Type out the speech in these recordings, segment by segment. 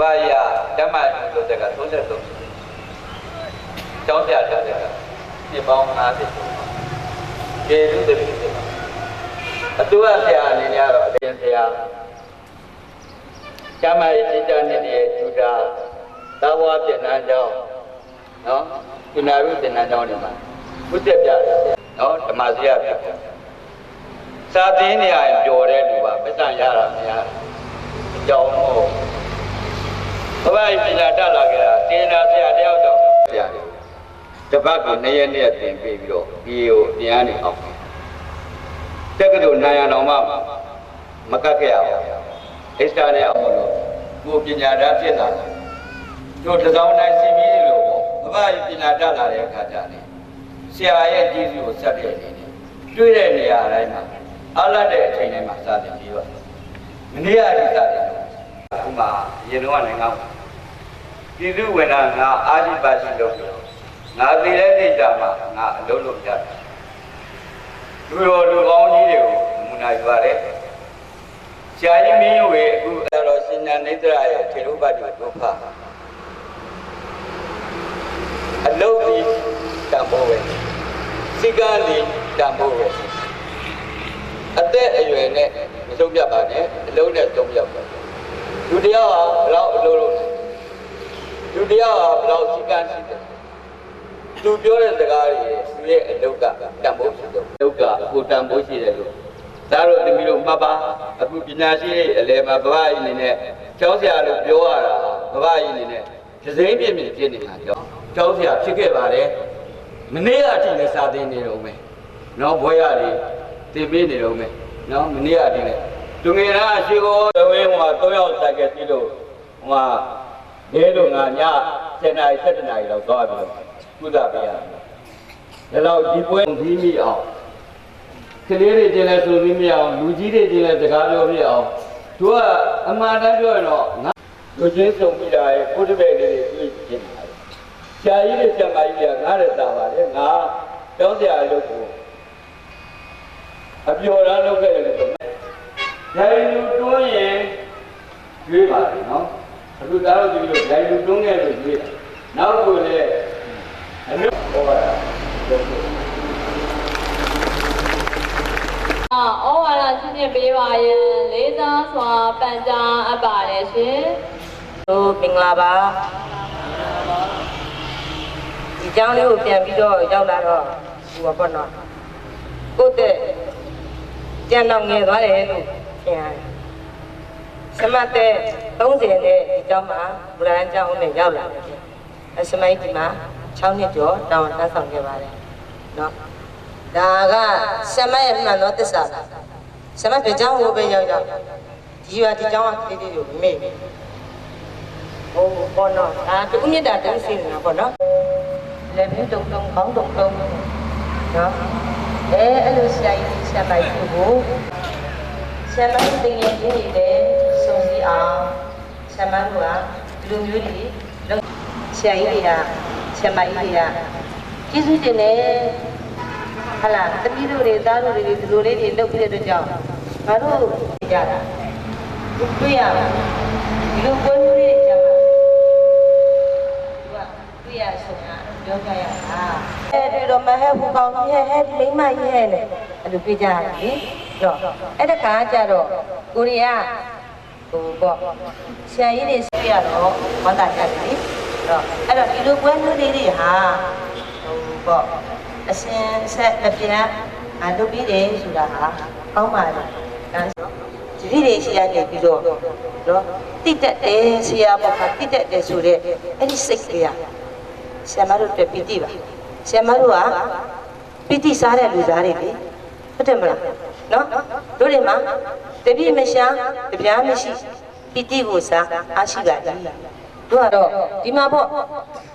ဘာရဓမ္မလို့တက်က33ကျောင်းပြတာတက်ကဒီပေါင်း50ကျေလူတပိအတူအဆရာအနေနဲ့ကတော့အရင်ဆရာကျမ်းမာရေးစိတ်ဓာတ်နဲ့ရဲ့ကျူတာသာဝပြည့်နှံကြောင်းနော်ကုနာရုတင်နှံကြောင်းတွေမှာဘုဒ္ဓပြတယ်နော်ဓမ္မစရပြတယ်စာသင်နေရရင်ပျော်တဲ့လူပါမစ္စံရတာမရဘူးအကြောင်းမို့ ဘဝပညာတက်လာကြတာတင်နာဆရာတယောက်တော့ဆရာတပတ်ကိုနှစ်ရက်နှစ်ရက်သင်ပြီးပြီးတော့ဒီကိုတရားနေအောင်တက္ကသိုလ်နိုင်ရတော်မှမကတ်ခဲ့ရဘူးအစ္စတာနဲ့အောင်လို့ကိုပညာတတ်ဖြစ်လာတယ်တို့တစ်စောင်းတိုင်းစီပြီးလို့ပေါ့ဘဝပညာတက်လာတဲ့အခါကျတယ်ဆရာရဲ့ကြီးစုကိုဆက်တဲ့အနေနဲ့တွေ့တဲ့နေရာတိုင်းမှာအားလတ်တဲ့အချိန်တိုင်းမှာစတင်ပြီးတော့မနေ့ကအဒီစတင်တော့အခုမှရေလုံးကနိုင်ငံကို ပြည်သူဝန်ထမ်းငါအာဇိပါရှိလို့ငါသိတဲ့နေကြမှာငါအလုံးလုံးပြတယ်လူတော်လူကောင်းကြီးတွေကိုနမူနာယူရတယ်ဆရာကြီးမင်းတို့ရဲ့အခုအဲ့တော့ရှင်ညာနေတရရဲ့ထေရုပတ္တိဒုက္ခအလုံးကြီးတန်ဖိုးပဲစိတ်ကားလေးတန်ဖိုးပဲအသက်အရွယ်နဲ့မဆုံးပြတ်ပါနဲ့အလုံးနဲ့ဆုံးပြတ်ပါလူတယောက်ဟာဘယ်တော့အလုံးလုံး လဲလူတယောက်ဟာဘယ်တော့စိတ်ကားရှိတယ်သူပြောတဲ့စကားတွေသူရဲ့အလုတ်ကတန်ဖိုးရှိတယ်အလုတ်ကကိုတန်ဖိုးရှိတယ်လို့ဒါတို့သမီးတို့မှတ်ပါအခုပညာရှိရဲ့အလဲမှာဘဝကြီးအနေနဲ့ကျောင်းဆရာလို့ပြောရတာဘဝကြီးအနေနဲ့ဒစိမ့်ပြင်းပြင်းဖြစ်နေတာကြောင့်ကျောင်းဆရာဖြစ်ခဲ့ပါတယ်မနေ့ကအထိလည်းစာသင်နေတော့မယ်နော်ဘွဲရတယ်တင်ပေးနေတော့မယ်နော်မနေ့ကအထိလည်းသူငယ်သားအရှိကိုတဝင်းဟိုမှာ၃ယောက်တိုက်ကစီးလို့ဟိုမှာ ဘဲလို့ငါည7နာရီ7နာရီလောက်သွားပြီးတော့ကုသပေးရတယ်ဒါတော့ဒီပွဲပြီးမိအောင်ကလေးတွေချင်းလဲဆိုပြီးမရအောင်လူကြီးတွေချင်းလဲစကားပြောပြအောင်သူကအမှန်တမ်းပြောရင်တော့ငါလူချင်းစုံပြီးတာရဲ့ဘုဒ္ဓဘဲလေးတွေတွေ့ကျင်တာဆရာကြီးတွေဆရာမကြီးတွေကငါးရတာပါလေငါတောင်းဆရာလို့ကိုအပျော်ရမ်းလုပ်ခဲ့တယ်လို့ဆိုဂျိုင်လူတွန်းရင်ရွေးပါလေနော် အခုသားတို့ဒီလိုဂျိုင်လူတွန်းခဲ့လို့ရွေးတာနောက်ကိုလည်းအနုဟောတာလုပ်တယ် အာဩဝါဒရှင်းပြပေးပါရန်လေးစားစွာပန်ကြားအပ်ပါတယ်ရှင် တို့မင်္ဂလာပါဒီเจ้าလေးကိုပြန်ပြီးတော့ရောက်လာတော့ဟိုပါပေါ့နော်ကိုယ့်တဲ့ကြံတော့ငယ်သွားတယ်လို့ထင်ရတယ် စမတ်တဲ့30နဲ့ဒီတော့မှဘူရန်ကျောင်းနဲ့ရောက်လာတယ်အစမိုက်ဒီမှာ6နှစ်ကျော်တောင်းတန်းဆောင်ခဲ့ပါတယ်နော်ဒါကစမတ်ရဲ့မှန်တော့တစ္ဆာစမတ်ကကျောင်းကိုပဲရောက်ရောက်ဒီရွာဒီကျောင်းကကလေးတွေကိုမေ့ဟိုဘောနော်ဒါတူမြတ်တာတူစီနေတာပေါ့နော်လည်းမြုပ်တုံတုံခေါင်းတုံတုံနော်အဲအဲ့လိုဆရာကြီးဆရာမကြီးကိုဆရာမကြီးတင်ရင်ကြီးနေတယ် အောင်ဆရာမတို့ကဒီလိုမျိုးတွေလုပ်ဆရာကြီးတွေကဆရာမကြီးတွေကကျေးဇူးတင်တယ်ဟလာတပည့်တို့တွေသားတို့တွေဒီလိုလေးတွေလုပ်ပြီးတဲ့အတွက်ကြောင့်ငါတို့ကြတာတွေ့ရဒီလိုပွဲမျိုးတွေကြမှာသူကတွေ့ရဆိုတာပြောကြရတာအဲ့ဒီတော့မဟဲ့ဘူးကောင်းကြီးဟဲ့ဟဲ့ဒီမိမကြီးဟဲ့နဲ့အဲ့လိုပြကြရတယ်လေတော့အဲ့ဒါကကြတော့ကိုရီးယား ဟိုပေါ့ဆရာကြီးတွေဆွေးရတော့ဝမ်းသာကြတယ်လေတော့အဲ့တော့ဒီလိုပွဲမျိုးလေးတွေဟာဟိုပေါ့အရှင်ဆက်အပြန်အလုပ်ပြီးတယ်ဆိုတာဟာကောင်းပါလေဒါဆိုဒီတွေရှိရနေပြီးတော့နော်တိတက်တယ်ဆရာဘက်ကတိတက်တယ်ဆိုတော့အဲ့ဒီစိတ်ကလေးဆရာမတို့အတွက်ပီတိပါဆရာမတို့ကပီတိစားတဲ့လူသားတွေလေဟုတ်တယ်မလားနော်တို့တွေမှာ တပြည့်မရှာတပြားမရှိပီတိကိုစားအားရှိပါသည်တို့ကတော့ဒီမှာပေါ့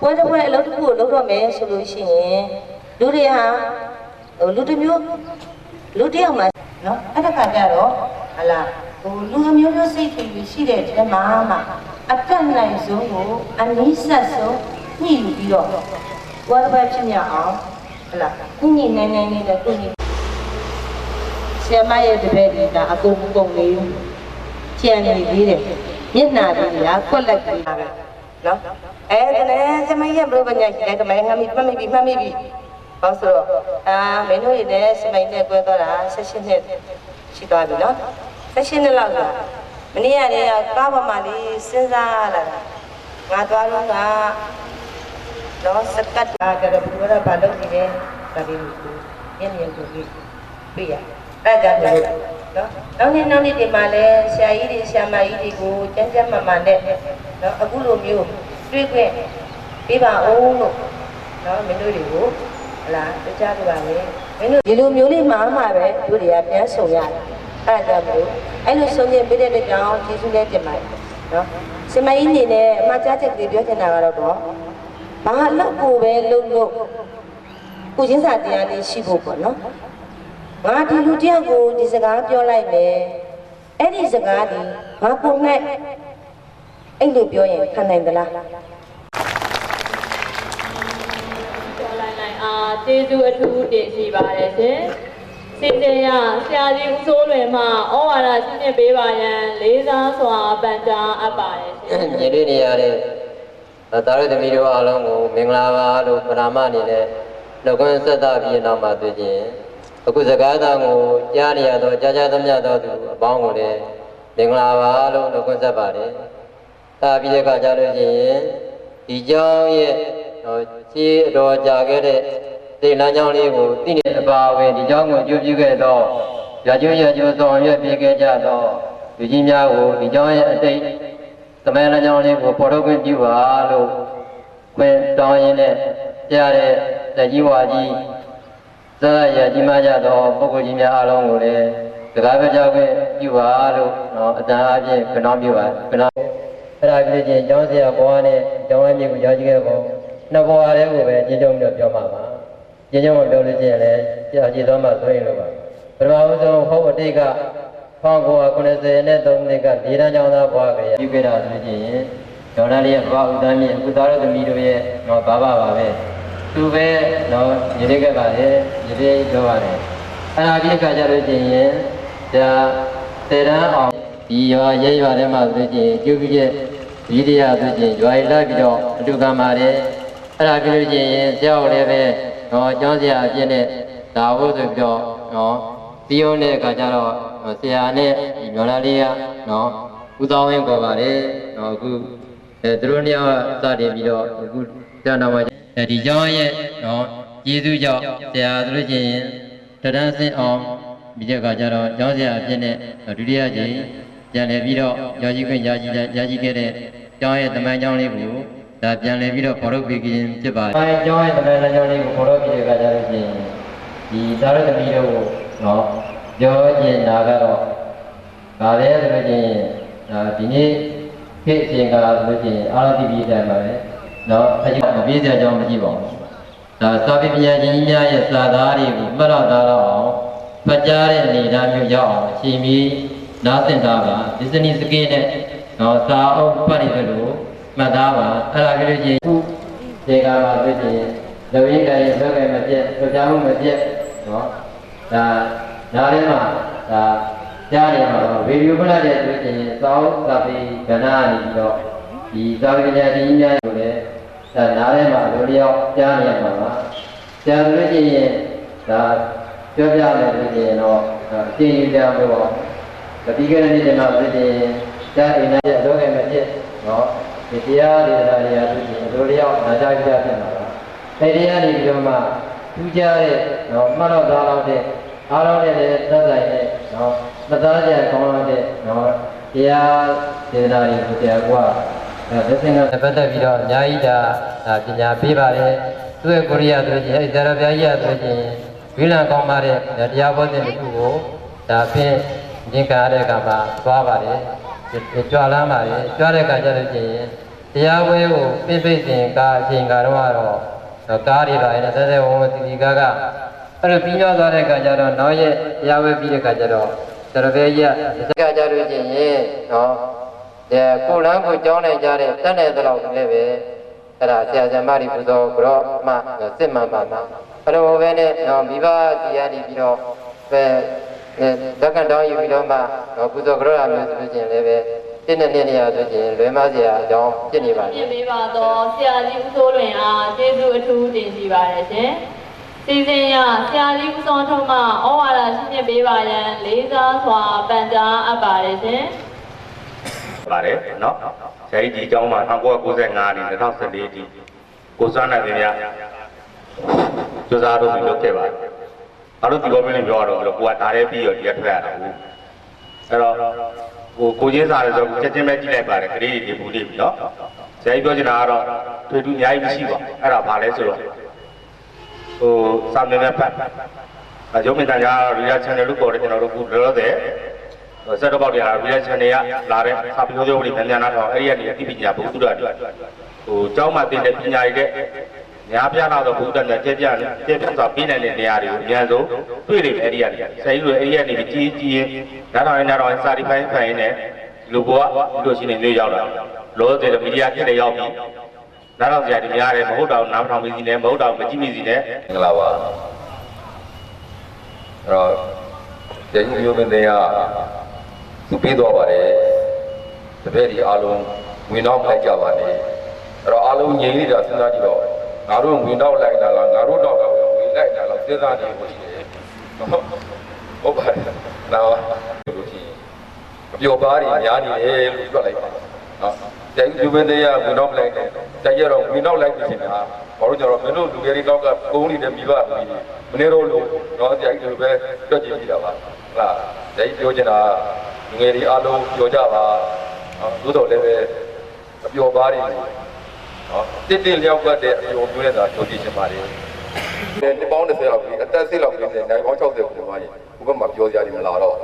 ပွဲတစ်ပွဲအလုပ်တစ်ခုကိုလုပ်တော့မယ်ဆိုလို့ရှိရင်လူတွေဟာဟိုလူတစ်မျိုးလူတစ်ယောက်မှာနော်အဲ့ဒါကကြတော့ဟလာဟိုလူအမျိုးမျိုးစိတ်တွေရှိတဲ့တဲမှာမှအတက်နိုင်ဆုံးကိုအနည်းဆက်ဆုံးညှိယူပြီးတော့ပွဲတစ်ပွဲဖြစ်မြအောင်ဟလာညှိညှိနိုင်နိုင်နေတဲ့ကိုကြီး ဆရာမရဲ့တပည့်တွေက အကုန်ကုန်လေးကျန်နေသေးတယ်မျက်နှာလေးကကွက်လိုက်ပြီးပါပဲနော်အဲဒါလည်းစမရဲ့ဘလို့ပညာရှိတယ်ကမငါမိမှတ်မိပြီမှတ်မိပြီဟောဆိုတော့အာမင်းတို့ရတဲ့စမိုင်းနဲ့ကွဲသွားတာ16နှစ်ရှိသွားပြီနော်16နှစ်လောက်ကမနေ့ကတည်းကကားပေါ်မှာလေးစဉ်းစားလာတာငါသွားတော့ကတော့စကတ်တာကြတော့ဘယ်လိုလဲဘာလုပ်နေလဲဒါပြီးမျက်မြင်ကိုပြီးပြရ အဲ့ဒါကြောင့်လို့နော်နောက်နေ့နောက်နေ့ဒီမှာလဲဆရာကြီးတွေဆရာမကြီးတွေကိုကျန်းကျန်းမာမာနဲ့နော်အခုလိုမျိုးတွေ့ခွင့်ပေးပါဦးလို့နော်မင်းတို့တွေကိုဟလာတခြားကြပါလေမင်းတို့ဒီလိုမျိုးလေးမှာမှပဲတို့တွေကပြန်ဆုံရတယ်အဲ့ဒါကြောင့်မလို့အဲ့လိုဆုံရင်ပြတဲ့တဲ့ကြောင့်ကျေးဇူးလည်းတင်ပါတယ်နော်စမကြီးနေနဲ့အမှားကြားချက်ကလေးပြောချင်တာကတော့တော့ဘာလို့ကိုပဲလုံလို့ကိုချင်းစာတရားလေးရှိဖို့ပေါ့နော် ငါဒီလူတယောက်ကိုဒီစကားပြောလိုက်မယ်အဲ့ဒီစကားဒီငါပုံနဲ့အဲ့လိုပြောရင်ခံနိုင်သလားကျော်လိုက်လိုက်အားကျေးဇူးအထူးတင်ရှိပါတယ်ရှင်စင်တင်ရဆရာကြီးဦးစိုးလွင်မှဩဝါဒရှင်းပြပေးပါရန်လေးစားစွာပန်ကြားအပ်ပါတယ်ရှင်ညီလေးနေရတဲ့တာရသမီးတို့အားလုံးကိုမင်္ဂလာပါလို့ပနာမအနေနဲ့နှုတ်ခွန်းဆက်သပြီးနောက်မှာတွေ့ခြင်း အခုစကားသံကိုကြားရသောကြားကြသမျှသောသူအပေါင်းကိုလည်းမင်္ဂလာပါလို့နှုတ်ခွန်းဆက်ပါတယ်။ဒါပြီးတဲ့အခါကျလို့ရှိရင်ဒီကြောင်းရဲ့ခြေအတော်ကြာခဲ့တဲ့ဒီလမ်းကြောင်းလေးကိုသိနေအပါဝင်ဒီကြောင်းကိုကြိုးပြုခဲ့သောရကျွရကျွဆောင်ရွက်ပေးခဲ့ကြသောလူကြီးများကိုဒီကြောင်းရဲ့အတိတ်သမန်လမ်းကြောင်းလေးကိုပေါ်ထုတ်ခွင့်ပြုပါလို့ခွင့်တောင်းရင်းနဲ့ကြားတဲ့တကြီးဝါကြီး ဇာရကြီးမကြသောပုဂ္ဂိုလ်ကြီးများအားလုံးကိုလည်းစကားပြောကြခွင့်ပြုပါလို့နော်အတန်အပြည့်ခဏပြုပါခဏအဲ့ဒါပြည့်ချင်းကျောင်းဆရာဘွားနဲ့ကျောင်းဝင်းမြေကိုရောက်ကြခဲ့ပုံနှစ်ဘွားလေးကိုပဲကျင်းကျုံပြီးတော့ပြောမှာပါကျင်းကျုံမပြောလို့ရှိရင်လည်းကြာကြည့်တော့မှဆိုရင်လို့ပါပထမဦးဆုံးဟောအတိတ်က1990နဲ့3နှစ်ကဒေသကျောင်းသားဘွားကပြုခဲ့တာဆိုရင်ဒေါ်လာလေးရဲ့ဘဝဥဒန်းမြင့်အခုသားတို့သမီးတို့ရဲ့တော့ဘာပါပါပဲ သူပဲတော့ရည်ရခဲ့ပါလေရည်ရပြောပါတယ်အဲ့ဒါပြီးအခါကျလို့ရှိရင်ဒါသေရန်အောင်ဒီရွာရဲရွာထဲမှာဆိုရင်ကျုပ်ပြည့်ဒီတရားဆိုရင်ရွာရလိုက်ပြီးတော့အတူကံပါတယ်အဲ့ဒါပြီးလို့ရှိရင်ဆရာတော်လည်းပဲတော့ကျောင်းဆရာအပြည့်နဲ့ဒါဖို့ဆိုပြီးတော့နော်ပြီးအောင်တဲ့အခါကျတော့ဆရာနဲ့ဒီမြော်လာလေးကနော်ဦးသောင်းဝင်းခေါ်ပါတယ်နော်အခုအဲသူတို့နှစ်ယောက်ကစတင်ပြီးတော့အခုတန်တော်မှာ အဲဒီကျောင်းရဲ့နော်ကျေးဇူးကြောင့်ဆရာဆိုလို့ရှိရင်တရန်းစင်အောင်ပြီးတဲ့အခါကျတော့ကျောင်းဆရာအဖြစ်နဲ့ဒုတိယကြိမ်ပြန်လည်ပြီးတော့ရာကြီးခွင့်ရာကြီးရာကြီးခဲ့တဲ့ကျောင်းရဲ့တမန်ကျောင်းလေးကိုဒါပြန်လည်ပြီးတော့ဖော်ထုတ်ပေးခြင်းဖြစ်ပါတယ်။အဲကျောင်းရဲ့တမန်ကျောင်းလေးကိုဖော်ထုတ်ပြီးတဲ့အခါကျတော့ရှိရင်ဒီသာရသမီးတို့ကိုနော်ပြောကျင်တာကတော့ဒါလည်းဆိုလို့ချင်းဒါဒီနေ့ခေတ်အချိန်ကဆိုလို့ချင်းအာရတိပိတိုင်ပါပဲ နော်အကျိုးမပြေးစရာအကြောင်းမရှိပါဘူးဒါစာပေပညာရှင်ကြီးများရဲ့စာသားတွေကိုမှတ်တော့သားတော့အောင်ဖတ်ကြားတဲ့အနေအထားမျိုးရောက်အောင်အချိန်မီနားသင်ထားပါဒီစနီစကင်းနဲ့နော်စာအုပ်ဖတ်နေသလိုမှတ်သားပါအဲ့ဒါကြလို့ချင်းခုဒီကမှာဆိုချင်းလူရင်းကရင်ဘယ်ကမပြတ်ကြကြမှုမပြတ်နော်ဒါနားထဲမှာဒါကြားနေမှာတော့ဗီဒီယိုဖလာတဲ့ဆိုရင်သောက်သပိကဏ္ဍနေပြီးတော့ဒီသာဝတိညာတိများကိုလည်း ဒါနားထဲမှာလူလျောက်ကြားနေရမှာပါကြားလို့ရှိရင်ဒါပြောပြမယ်ဆိုရင်တော့အကျဉ်းယူကြလို့ပေါ့ဒီကနေ့ဒီမှာဆိုရင်ကြားအိမ်နဲ့အတော့ကဲမဖြစ်နော်ဒီတရားဒေသနာတွေအရဆိုရင်လူလျောက်နာကြားကြဖြစ်မှာပါအဲဒီကနေပြီးတော့မှထူးခြားတဲ့နော်မှတ်တော့သားတော့တဲ့အားလုံးနဲ့လည်းသက်ဆိုင်တဲ့နော်မသားကြကောင်းတဲ့နော်တရားဒေသနာတွေကိုတရားကွာ အဲသစ္စာနဲ့ပတ်သက်ပြီးတော့အများကြီးဒါပညာပေးပါတယ်သူ့ရဲ့ကိုရိယာဆိုရင်အဲဇာရပြားကြီးရဆိုရင်ဝိလံကောင်းပါတဲ့တရားဘောစဉ်တစ်ခုကိုဒါဖြင့်ညင်ကားတဲ့အခါမှာသွားပါတယ်ကြွားလမ်းပါတယ်ကြွားတဲ့အခါကျတော့ကျရင်တရားဝဲကိုပြည့်ပြည့်စင်ကားအချိန်ကတော့တော့ကားတွေပါရင်သက်သက်ဝဝစီစီကားကအဲ့တော့ပြီးတော့သွားတဲ့အခါကျတော့နောက်ရက်တရားဝဲပြီးတဲ့အခါကျတော့တရပဲရက်ဒီကကြလို့ချင်းရင်နော် ဒီကိုလန်းကိုကြောင်းနိုင်ကြတဲ့တက်တဲ့တော့လည်းပဲအဲ့ဒါဆရာဆရာမတွေပူဇော်ကြော့မှစစ်မှန်ပါမှာအဲ့လိုပဲနဲ့နော်မိဘစီရနေပြီးတော့ပဲလက်ကတောင်းယူပြီးတော့မှတော့ပူဇော်ကြော့ရမျိုးဆိုလို့ချင်းလည်းပဲတတစ်နဲ့နှစ်နေရာဆိုရင်လွဲမစရာအကြောင်းဖြစ်နေပါတပြယ်င်ပေးပါတော့ဆရာကြီးဦးစိုးလွင်အားကျေးဇူးအထူးတင်ရှိပါတယ်ရှင်စီစဉ်ရဆရာကြီးဦးစောထွန်းမှဩဝါဒရှင်းပြပေးပါရန်လေးစားစွာပန်ကြားအပ်ပါတယ်ရှင် ပါတယ်နော်ဆရာကြီးဒီအကြောင်းမှာ1995နေ2014ဒီကိုစွမ်းနိုင်တင်များစစားတော့ပြီးလုပ်ခဲ့ပါတယ်အားလုံးဒီကောမင်းလေးပြောတော့လို့ကိုကဒါရဲပြီးတော့ဒီကထွက်ရတာဘူးအဲ့တော့ဟိုကိုချင်းစားရဆိုချက်ချင်းပဲကြည့်လိုက်ပါတယ်ခရီးဒီပူလေးပြီနော်ဆရာကြီးပြောချင်တာကတော့တွေ့တူအများကြီးမရှိပါဘူးအဲ့ဒါဘာလဲဆိုတော့ဟိုစာမြင်မဲ့ဖတ်အကျုံးမင်တန်ကြားရီယာ channel လို့ပေါ်တယ်ကျွန်တော်တို့ခုလောလောဆယ် ဆက်တော့ပေါက်တယ်ဟာဗီဒီယိုချန်နယ်ကလာတဲ့စာပေပြောပြောလေးမြန်မြန်နားထောင်အဲ့ဒီကနေအသိပညာဘုသူရတွေဟိုကျောင်းမှာသင်တဲ့ပညာတွေတဲ့များပြားလာတော့ဘုသူရကျဲပြကျဲပြစွာပြီးနိုင်တဲ့နေရာတွေကိုအများဆုံးတွေ့နေတယ်အဲ့ဒီကနေဆယ်ကြီးတို့အဲ့ဒီကနေကြီးကြီးရင်နားထောင်ရင်နားထောင်ရင်စာဒီဖိုင်းဖိုင်းနဲ့လူဘောကဒီလိုရှိနေမျိုးရောက်လာလောဆယ်မီဒီယာဖြစ်နေရောက်ပြီနားထောင်ကြတယ်များတယ်မဟုတ်တော့နားထောင်မိစီနဲ့မဟုတ်တော့မကြည့်မိစီနဲ့မင်္ဂလာပါအဲ့တော့ကျင်းမျိုးမင်းတွေက သူပြီးသွားပါတယ်တပည့်ဒီအားလုံးဝင်တော့လိုက်ကြပါနဲ့အဲ့တော့အားလုံးငြိမ်နေတာစဉ်းစားကြည့်တော့ငါတို့ဝင်တော့လိုက်တာလားငါတို့တော့ကဝင်လိုက်တာလားစဉ်းစားနေလို့ရှိတယ်ဟုတ်ပါတယ်နော်လို့ရှိရင်အပျော်ပါးတွေများနေတယ်လို့ပြောလိုက်ပါနော်ကျင်းမျိုးမင်းတွေကဝင်တော့လိုက်တယ်တကယ်တော့ဝင်တော့လိုက်ပြီရှင်များဘာလို့ကြတော့မင်းတို့လူငယ်တွေတော့ကကုန်းနေတဲ့မိဘလူကြီးမနေတော့လို့တော့ကျင်းတို့ပဲတွက်ကြည့်ကြည့်တာပါ ဟုတ်လားကျင်းပြောချင်တာလူငယ်တွေအားလုံးပြောကြပါနော်သို့တော်လည်းပဲအပျော်ပါးတွေနော်တစ်တစ်လျောက်ကတဲ့အပျော်မျိုးနဲ့သာပြောကြည့်ချင်ပါတယ်ဒီပေါင်း30လောက်ကြီးအသက်စိတ်လောက်ကြီးနဲ့နိုင်ပေါင်း60ကိုမှရင်ဘုဘမှာပြောစရာတွေမလာတော့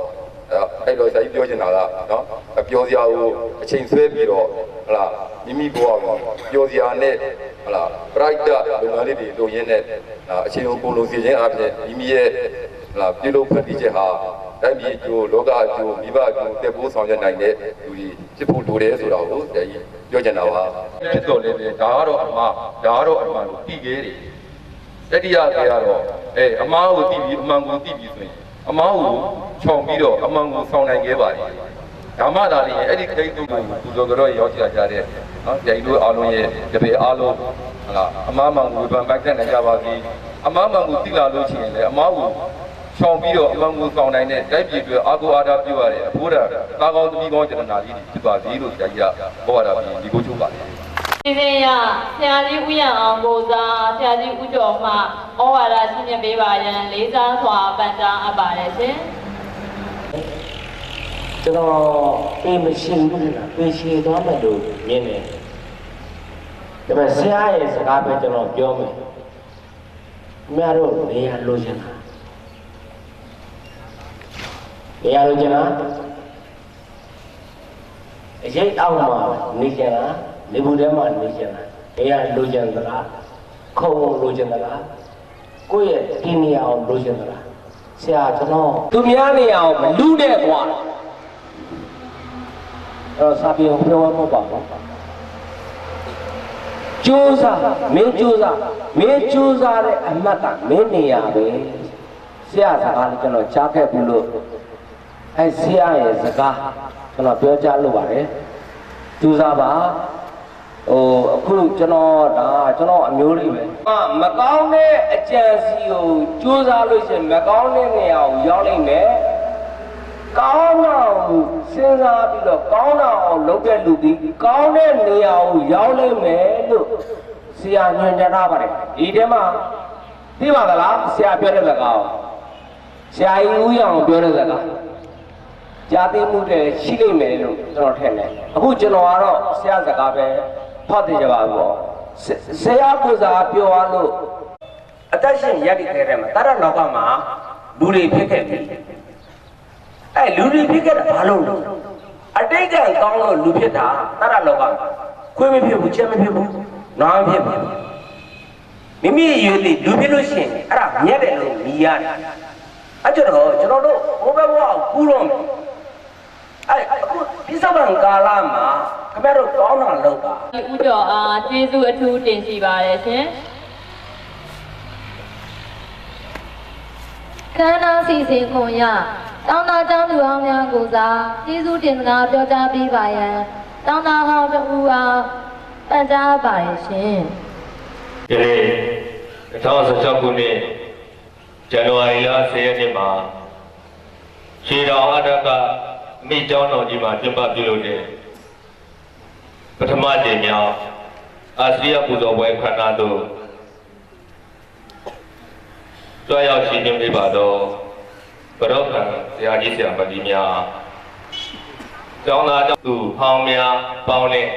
အဲ့တော့ဆရာကြီးပြောချင်တာကနော်အပြောစရာကိုအချိန်ဆွဲပြီးတော့ဟလာမိမိဘဝကိုပြောစရာနဲ့ဟလာ bright လုပ်ငန်းလေးတွေလုပ်ရင်းနဲ့အချိန်ကိုပုံလို့စီခြင်းအပြင်မိမိရဲ့ဟ လာပြုလုပ်ဖတ်ပြီးချက်ဟာတိုင်းပြည်အကျိုးလောကအကျိုးမိဘအကျိုးတက်ဖို့ဆောင်ရွက်နိုင်တဲ့လူကြီးဖြစ်ဖို့လိုတယ်ဆိုတာကိုဆရာကြီးပြောချင်တာပါဖြစ်တော်လည်းပဲဒါကတော့အမှားဒါကတော့အမှန်ကိုပြီးခဲ့တယ်တတိယကေကတော့အဲအမားကိုတည်ပြီးအမှန်ကိုတည်ပြီးဆိုရင်အမားကိုခြုံပြီးတော့အမှန်ကိုဆောင်နိုင်ခဲ့ပါတယ်ဓမ္မသာလေးအဲ့ဒီခိတ်တုကိုသူတော်ကြောရောက်ကြကြတဲ့နော်ကြိုင်တို့အားလုံးရဲ့တပည့်အားလုံးဟလာအမားမှန်ကိုဝေဖန်ပိုက်တဲ့နိုင်ကြပါစေအမားမှန်ကိုသိလာလို့ရှိရင်လည်းအမားကို ခြုံပြီးတော့အမှန်ကိုဆောင်နိုင်တဲ့တိုက်ပြည်တွေအာကိုအားထားပြုရတဲ့အဖို့တာတာကောင်းသမီးကောင်းကျန်နာလေးတွေဖြစ်ပါစေလို့ဆရာကြီးကဟောရတာပြီးဒီကိုချုပ်ပါတယ်စီစဉ်ရဆရာကြီးဦးရန်အောင်ကိုစားဆရာကြီးဦးကျော်မှဩဝါဒရှင်းပြပေးပါရန်လေးစားစွာပန်ကြားအပ်ပါတယ်ရှင်ကျွန်တော်အိမ်မရှိဘူးလားပြင်ရှည်သွားမယ်လို့မြင်တယ်ဒါပေမဲ့ဆရာရဲ့စကားပဲကျွန်တော်ပြောမယ်ခင်ဗျားတို့နေရာလိုချင်တာ နေရာလိုချင်တာအရေးအောက်မှာနေချင်တာနေဘူးထဲမှာနေချင်တာနေရာလိုချင်သလားခုံလိုချင်သလားကိုယ့်ရဲ့ဒီနေရာကိုလိုချင်သလားဆရာကျွန်တော်သူများနေရာကိုမလူနဲ့ကွာအဲ့တော့စာပြေပြောမဟုတ်ပါဘူးကျိုးစားမင်းကျိုးစားမင်းကျိုးစားတဲ့အမှတ်ကမင်းနေရပဲဆရာစကားလေးကျွန်တော်ကြားခဲ့ဘူးလို့ အဲဆရာရဲ့စကားကျွန်တော်ပြောကြားလို့ပါတယ်ကျိုးစားပါဟိုအခုကျွန်တော်ဒါကျွန်တော်အမျိုးလေးပဲမကောင်းတဲ့အကြံစီကိုကျိုးစားလို့ရှိရင်မကောင်းတဲ့နေရာကိုရောက်နိုင်မယ်ကောင်းတာကိုစဉ်းစားပြီးတော့ကောင်းတာအောင်လုပ်တဲ့လူဒီကောင်းတဲ့နေရာကိုရောက်နိုင်မယ်လို့ဆရာညွှန်ကြားထားပါတယ်ဒီထဲမှာသိပါသလားဆရာပြောတဲ့စကားကိုဆရာကြီးဦးရအောင်ပြောတဲ့စကား ကြားသိမှုတွေရှိလိမ့်မယ်လို့ကျွန်တော်ထင်တယ်အခုကျွန်တော်ကတော့ဆရာစကားပဲဖတ်တယ်ကြပါဘောဆရာကိုစားပြောရလို့အသက်ရှင်ရက်တည်ခဲ့တဲ့မှာတရလောကမှာလူတွေဖြစ်ခဲ့ပြီအဲ့လူတွေဖြစ်ခဲ့တာဘာလို့လဲအတိတ်ကကောင်းလို့လူဖြစ်တာတရလောကခွေးမဖြစ်ဘူးချက်မဖြစ်ဘူးနားမဖြစ်ဘူးမိမိရဲ့ရွေးလေးလူဖြစ်လို့ရှိရင်အဲ့ဒါမြတ်တယ်လို့မြည်ရတယ်အဲ့ကျတော့ကျွန်တော်တို့ဘုဘဘဝကိုကူးတော့မယ် အဲ့အခုပြစ္ဆဝံကာလမှာခင်ဗျားတို့ကောင်းတာလုပ်ပါဦးကျော်အားကျေးဇူးအထူးတင်ရှိပါတယ်ရှင်ခန္ဓာစီစဉ်ခွန်ရတောင်းတာကျောင်းသူဟောင်းများကိုစားကျေးဇူးတင်စကားပြောကြားပေးပါရန်တောင်းတာဟောင်းတူအားပန်ကြားပါရရှင်ဒီနေ့2016ခုနှစ်ဇန်နဝါရီလ10ရက်နေ့မှာရှေတော်အတ္တကအ မိကျောင်းတော်ကြီးမှာကျင်းပပြုလုပ်တဲ့ပထမကြိမ်မြောက်အာစီယပူဇော်ပွဲခန္ဓာသို့ကြွရောက်ရှိနေပြီပါတော့ဘရောခံဆရာကြီးဆရာမကြီးများကျောင်းသားကျောင်းသူဟောင်းများပေါင်းနဲ့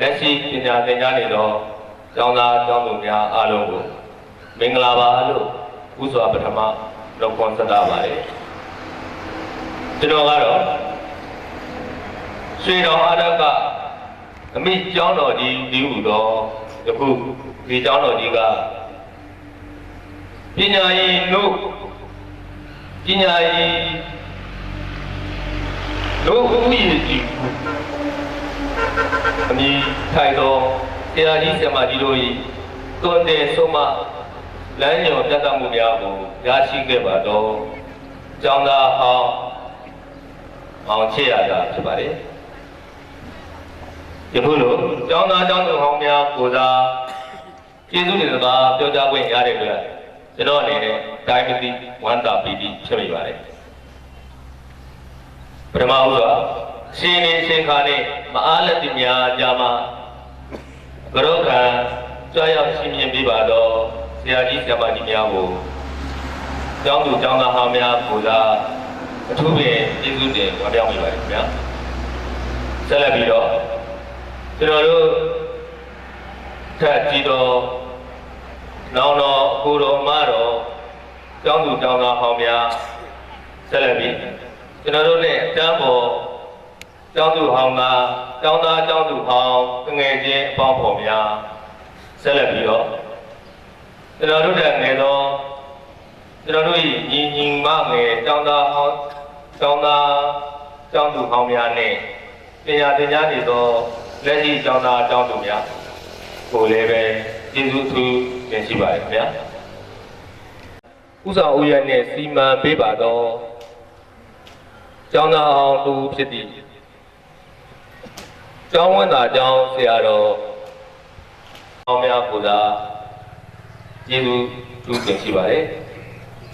လက်ရှိပညာသင်ကြားနေသောကျောင်းသားကျောင်းသူများအားလုံးကိုမင်္ဂလာပါလို့ဥစွာပထမလောက်ခွန်ဆက်တာပါတယ်ကျွန်တော်ကတော့ ရွှေတော်အာရကအမိကျောင်းတော်ကြီးဒီဟုတော့ယခုဒီကျောင်းတော်ကြီးကပညာရည်လို့ပညာရည်လို့ဥယျာဉ်ကြီးအမိထိုင်တော်ဆရာကြီးဆရာမကြီးတို့၏တွင်တဲ့ဆုံးမလမ်းညွန်ပြတ်တတ်မှုများကိုရရှိခဲ့ပါတော့ကျောင်းသားဟောင်းအောင်ချစ်ရတာဖြစ်ပါတယ် ယခုလိုကျောင်းသားကျောင်းသူဟောင်းများကိုစားကျေးဇူးတင်စကားပြောကြားခွင့်ရတဲ့အတွက်ကျွန်တော်အနေနဲ့တိုင်းမသိဝမ်းသာပီတိဖြစ်မိပါတယ်ပထမဦးစွာရှင်နေရှင်ခါနဲ့မအားလက်တိများကြာမှာကရောခံကြွရောက်ရှင်မြင်ပြပါတော့ဆရာကြီးဆရာမကြီးများကိုကျောင်းသူကျောင်းသားဟောင်းများကိုစားအထူးပင်ကျေးဇူးတင်ကြပြောင်းမိပါတယ်ခင်ဗျာဆက်လက်ပြီးတော့ ကျွန်တော်တို့ထက်ကြည့်တော့နောင်တော်ကိုတော်အမတော်ကျောင်းသူကျောင်းသားဟောင်းများဆက်လက်ပြီးကျွန်တော်တို့နဲ့တန်းပေါ်ကျောင်းသူဟောင်းသားကျောင်းသားကျောင်းသူဟောင်းငယ်ချင်းအပေါင်းဖော်များဆက်လက်ပြီးတော့ကျွန်တော်တို့တဲ့ငယ်သောကျွန်တော်တို့ဤညီညီမငယ်ကျောင်းသားဟောင်းကျောင်းသားကျောင်းသူဟောင်းများနဲ့ပညာသင်ကြားနေသော လက်ရှိကျောင်းသားကျောင်းသူများကိုလည်းပဲကျေးဇူးအထူးတင်ရှိပါတယ်ခင်ဗျာဥဆောင်ဦးရနဲ့စီမံပေးပါတော့ကျောင်းသားအောင်သူဖြစ်သည့်ကျောင်းဝန်သားကျောင်းဆရာတော်အောင်များပူဇာကျေးဇူးတူတင်ရှိပါတယ်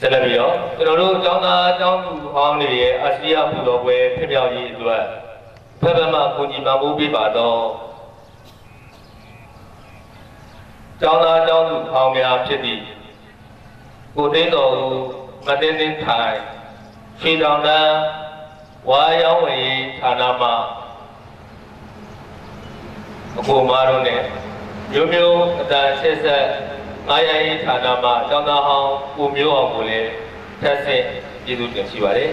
ဆက်လက်ပြီးတော့ကျွန်တော်တို့ကျောင်းသားကျောင်းသူဟောင်းတွေရဲ့အာစီယပူဇော်ပွဲဖြစ်မြောက်ရေးအတွက် ဖက်ဖက်မှကိုကြီးမမိုးပေးပါတော့ကျောင်းသားကျောင်းသူဟောင်းများဖြစ်သည့်ကိုသိန်းတော်ဦးမတင်းတင်းထိုင်ခြေတောင်တန်းဝါရောင်းဝယ်ရေးဌာနမှအကိုမားတို့နဲ့မျိုးမျိုးအတန်ဆက်ဆက်အားရရေးဌာနမှကျောင်းသားဟောင်းကိုမျိုးအောင်ကိုလည်းထပ်ဆင့်ကျေးဇူးတင်ရှိပါတယ်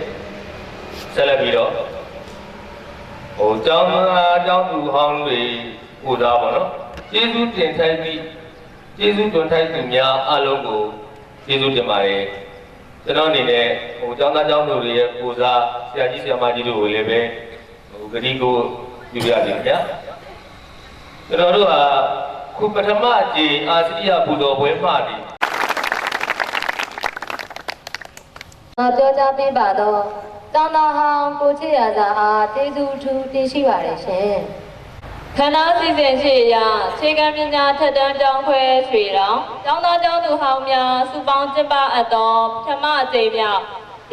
ဆက်လက်ပြီးတော့ ဟိုကျောင်းသားကျောင်းသူဟောင်းတွေပူဇော်ပါတော့ကျေးဇူးတင်ထိုက်ပြီးကျေးဇူးတင်ထိုက်သူများအလုံးကိုကျေးဇူးတင်ပါတယ်ကျွန်တော်အနေနဲ့ဟိုကျောင်းသားကျောင်းသူတွေရဲ့ပူဇာဆရာကြီးဆရာမကြီးတို့ကိုလည်းပဲဟိုဂတိကိုပြုရစီခင်ဗျာကျွန်တော်တို့ဟာခုပထမအကြိမ်အာစီယပူဇော်ပွဲမှဒီငါပြောကြားပေးပါတော့ တောင်းတာဟောင်းကိုချစ်ရစာအားကျေးဇူးထူးတင်ရှိပါရရှင်ခန္ဓာစီစဉ်ရှိရာခြေကံပညာထက်တန်းကျောင်းခွဲရွှေတော်ကျောင်းသားကျောင်းသူဟောင်းများစုပေါင်းကျင်းပအပ်သောပထမအကြိမ်မြောက်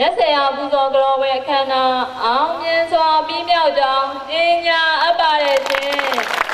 ရက်စရာပူဇော်ကတော်ဝဲအခမ်းအနားအောင်မြင်စွာပြီးမြောက်ကြောင်းညညာအပ်ပါရဲ့ရှင်